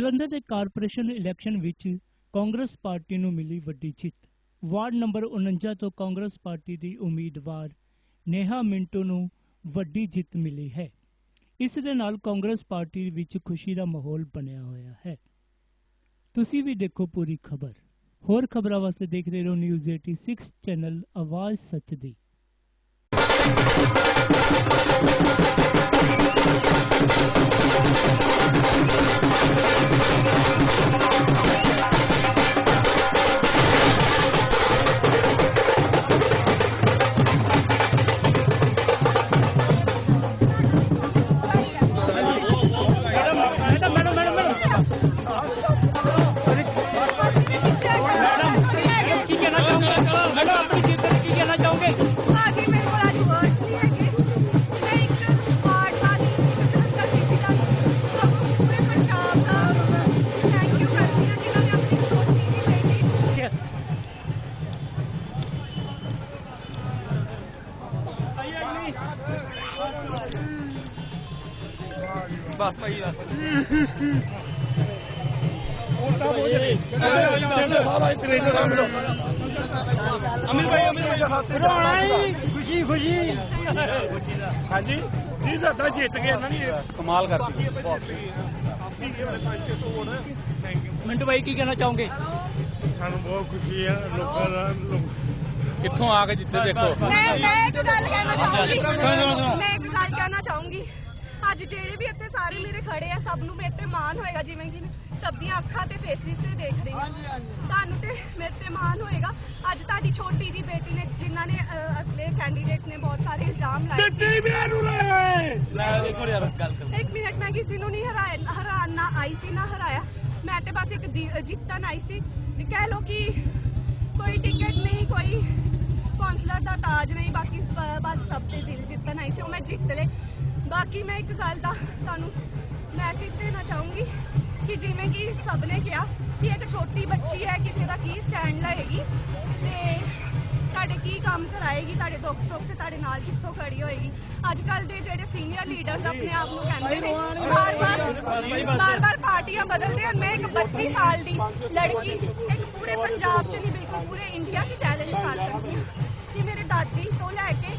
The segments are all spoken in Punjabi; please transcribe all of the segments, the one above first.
ਜਲੰਧਰ ਦੇ ਕਾਰਪੋਰੇਸ਼ਨ ਇਲੈਕਸ਼ਨ ਵਿੱਚ ਕਾਂਗਰਸ ਪਾਰਟੀ ਨੂੰ ਮਿਲੀ ਵੱਡੀ ਜਿੱਤ। ਵਾਰਡ ਨੰਬਰ 49 ਤੋਂ ਕਾਂਗਰਸ ਪਾਰਟੀ ਦੀ ਉਮੀਦਵਾਰ ਨੇਹਾ ਮਿੰਟੂ ਨੂੰ ਵੱਡੀ ਜਿੱਤ ਮਿਲੀ ਹੈ। ਇਸ ਦੇ ਨਾਲ ਕਾਂਗਰਸ ਪਾਰਟੀ ਵਿੱਚ ਖੁਸ਼ੀ ਦਾ ਮਾਹੌਲ ਬਣਿਆ ਹੋਇਆ ਹੈ। ਤੁਸੀਂ ਵੀ ਦੇਖੋ ਪੂਰੀ ਖਬਰ। ਹੋਰ ਖਬਰਾਂ ਵਾਸਤੇ ਦੇਖਦੇ ਰਹੋ ਨਿਊਜ਼ 86 ਚੈਨਲ ਆਵਾਜ਼ ਸੱਚ ਦੀ। ਬਸ ਭਾਈ ਬਸ। ਅਮਿਰ ਭਾਈ ਅਮਿਰ ਭਾਈ। ਰੋਣਾ ਹੀ ਖੁਸ਼ੀ ਖੁਸ਼ੀ। ਹਾਂਜੀ ਜੀ ਸਾਡਾ ਜਿੱਤ ਗਏ ਇਹਨਾਂ ਨੇ ਕਮਾਲ ਕਰਤੀ। ਮਿੰਟੂ ਭਾਈ ਕੀ ਕਹਿਣਾ ਚਾਹੋਗੇ? ਸਾਨੂੰ ਬਹੁਤ ਖੁਸ਼ੀ ਆ ਲੋਕਾਂ ਦਾ ਲੋਕ- ਕਿੱਥੋਂ ਆ ਕੇ ਜਿੱਤੇ ਦੇਖੋ। ਮੈਂ ਮੈਂ ਇੱਕ ਗੱਲ ਕਹਿਣਾ ਚਾਹੂੰਗੀ। ਮੈਂ ਇੱਕ ਗੱਲ ਕਹਿਣਾ ਚਾਹੂੰਗੀ। ਅੱਜ ਜਿਹੜੇ ਵੀ ਇੱਥੇ ਸਾਰੇ ਮੇਰੇ ਖੜੇ ਆ ਸਭ ਨੂੰ ਮੇਰੇ ਤੇ ਮਾਣ ਹੋਏਗਾ ਜਿਵੇਂ ਕਿ ਸਭ ਦੀਆਂ ਅੱਖਾਂ ਤੇ ਫੇਸਿਸ ਤੇ ਦੇਖ ਰਹੀ ਹਾਂ ਤੁਹਾਨੂੰ ਤੇ ਮੇਰੇ ਤੇ ਮਾਣ ਹੋਏਗਾ। ਅੱਜ ਤੁਹਾਡੀ ਛੋਟੀ ਜੀ ਬੇਟੀ ਨੇ ਜਿਨ੍ਹਾਂ ਨੇ ਅਗਲੇ ਕੈਂਡੀਡੇਟਸ ਨੇ ਬਹੁਤ ਸਾਰੇ ਇਲਜ਼ਾਮ ਲਾਏ ਸੀ। ਲੈ ਦੇਖੋ ਯਾਰ ਗੱਲ ਕਰ। ਇੱਕ ਮਿੰਟ ਮੈਂ ਕਿਸੇ ਨੂੰ ਨਹੀਂ ਹਰਾਇਆ ਹਰਾਉਣ ਨਾ ਆਈ ਸੀ ਨਾ ਹਰਾਇਆ। ਮੈਂ ਤੇ ਬਸ ਇੱਕ ਜਿੱਤਣ ਆਈ ਸੀ। ਕਹਿ ਲੋ ਕਿ ਕੋਈ ਟਿਕਟ ਨਹੀਂ ਕੋਈ ਕੌਂਸਲਰ ਦਾ ਤਾਜ ਨਹੀਂ ਬਾਕੀ ਬ- ਬਸ ਸਭ ਦੇ ਦਿਲ ਜਿੱਤਣ ਆਈ ਸੀ ਉਹ ਮੈਂ ਜਿੱਤ ਲਏ ਬਾਕੀ ਮੈਂ ਇੱਕ ਗੱਲ ਦਾ ਤੁਹਾਨੂੰ ਮੈਸੇਜ ਦੇਣਾ ਚਾਹੂੰਗੀ ਕਿ ਜਿਵੇਂ ਕਿ ਸਭ ਨੇ ਕਿਹਾ ਕਿ ਇੱਕ ਛੋਟੀ ਬੱਚੀ ਹੈ, ਕਿਸੇ ਦਾ ਕੀ ਸਟੈਂਡ ਲਏਗੀ ਤੇ ਤੁਹਾਡੇ ਕੀ ਕੰਮ ਕਰਾਏਗੀ, ਤੁਹਾਡੇ ਦੁੱਖ ਸੁੱਖ 'ਚ ਤੁਹਾਡੇ ਨਾਲ ਕਿੱਥੋਂ ਖੜੀ ਹੋਏਗੀ। ਅੱਜ ਕੱਲ ਦੇ ਜਿਹੜੇ ਸੀਨੀਅਰ ਲੀਡਰਸ ਆਪਣੇ ਆਪ ਨੂੰ ਕਹਿੰਦੇ ਨੇ, ਬਾਰ-ਬਾਰ ਬਾਰ-ਬਾਰ ਪਾਰਟੀਆਂ ਬਦਲਦੇ ਹਨ। ਮੈਂ ਇੱਕ 32 ਸਾਲ ਦੀ ਲੜਕੀ ਇੱਕ ਪੂਰੇ ਪੰਜਾਬ 'ਚ ਨਹੀਂ, ਬਿਲਕੁਲ ਪੂਰੇ ਇੰਡੀਆ 'ਚ ਚੈਲੰਜ ਕਰ ਸਕਦੀ ਹਾਂ ਕਿ ਮੇਰੇ ਦਾਦੀ ਤੋਂ ਲੈ ਕੇ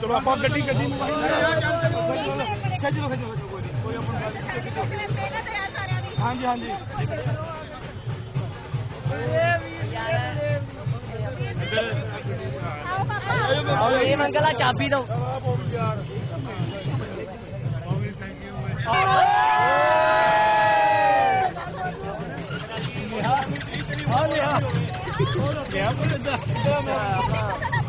ਚਾਲੂ ਆਪਾਂ ਗੱਡੀ ਗੱਡੀ ਨੂੰ ਖਿੱਚ ਲੋ ਖਿੱਚ ਲੋ ਕੋਈ ਨਹੀਂ ਕੋਈ ਆਪਣਾ ਹਾਂਜੀ ਹਾਂਜੀ ਇਹ ਮੰਗਲਾ ਚਾਬੀ ਦੋ ਆ ਲਿਆ ਕਿਆ ਬੋਲਦਾ ਕੀ ਮੁਬਾਰਕਾਂ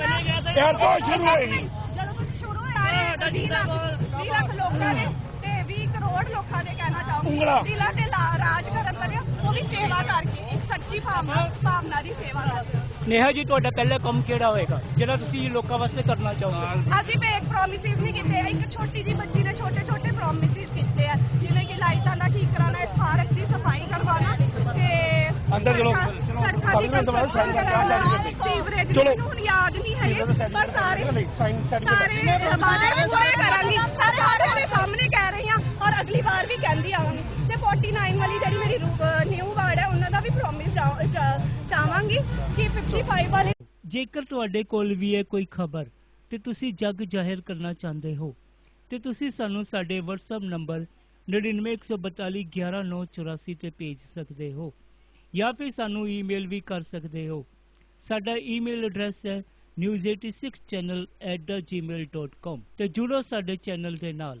ਨਾ ਯਾਰ ਤੋਂ ਸ਼ੁਰੂ ਹੋਈ। ਜਦੋਂ ਤੁਸੀਂ ਸ਼ੁਰੂ ਹੋਏ ਨਾ 20 ਲੱਖ 20 ਲੱਖ ਲੋਕਾਂ ਦੇ ਤੇ 20 ਕਰੋੜ ਲੋਕਾਂ ਦੇ ਕਹਿਣਾ ਚਾਹੂੰਗੀ ਉਂਗਲਾਂ। ਦਿਲਾਂ ਤੇ ਲਾ- ਰਾਜ ਕਰਨ ਵਾਲੇ ਉਹ ਵੀ ਸੇਵਾ ਕਰਕੇ ਇੱਕ ਸੱਚੀ ਭਾਵਨਾ ਭਾਵਨਾ ਦੀ ਸੇਵਾ ਕਰਕੇ ਨੇਹਾ ਜੀ ਤੁਹਾਡਾ ਪਹਿਲਾ ਕੰਮ ਕਿਹੜਾ ਹੋਏਗਾ? ਜਿਹੜਾ ਤੁਸੀਂ ਲੋਕਾਂ ਵਾਸਤੇ ਕਰਨਾ ਚਾਹੋਗੇ? ਅਸੀਂ ਫੇਕ ਪ੍ਰੋਮਿਸਿਸ ਨਹੀਂ ਕੀਤੇ ਇੱਕ ਛੋਟੀ ਜੀ ਬੱਚੀ ਨੇ ਛੋਟੇ ਛੋਟੇ ਪ੍ਰੋਮਿਸਿਸ ਕੀਤੇ ਆ। ਜਿਵੇਂ ਕਿ ਲਾਈਟਾਂ ਦਾ ਠੀਕ ਕਰਾਉਣਾ ਇਸ ਪਾਰਕ ਦੀ ਸਫ਼ਾਈ ਕਰਵਾਉਣਾ ਤੇ ਅੰਦਰ ਚਲੋ। ਸੜਕਾਂ- ਦੀ ਕੰਸਟਰਕਸ਼ਨ ਕਰਾਉਣਾ ਸੀਵਰੇਜ ਚਲੋ। ਮੈਨੂੰ ਹੁਣ ਯਾਦ ਨਹੀਂ ਹੈਗੇ ਪਰ ਸਾਰੇ ਸਾਰੇ ਵਾਅਦੇ ਪੂਰੇ ਕਰਾਂਗੀ। ਸਾਰੇ ਦੇ ਸਾਹਮਣੇ ਕਹਿ ਰਹੀ ਹਾਂ ਔਰ ਅਗਲੀ ਵਾਰ ਵੀ ਕਹਿੰਦੀ ਆਵਾਂਗੀ। ਤੇ 49 ਵਾਲੀ ਜਿਹੜੀ ਮੇਰੀ ਚਾਹਾਂਗੀ ਕਿ 55 ਵਾਲੇ ਜੇਕਰ ਤੁਹਾਡੇ ਕੋਲ ਵੀ ਹੈ ਕੋਈ ਖਬਰ ਤੇ ਤੁਸੀਂ ਜੱਗ ਜ਼ਾਹਿਰ ਕਰਨਾ ਚਾਹੁੰਦੇ ਹੋ, ਤੇ ਤੁਸੀਂ ਸਾਨੂੰ ਸਾਡੇ WhatsApp ਨੰਬਰ 9914211984 ਤੇ ਭੇਜ ਸਕਦੇ ਹੋ, ਜਾਂ ਫਿਰ ਸਾਨੂੰ ਈਮੇਲ ਵੀ ਕਰ ਸਕਦੇ ਹੋ। ਸਾਡਾ ਈਮੇਲ ਐਡਰੈਸ ਹੈ news86channel@gmail.com ਤੇ ਜੁੜੋ ਸਾਡੇ ਚੈਨਲ ਦੇ ਨਾਲ।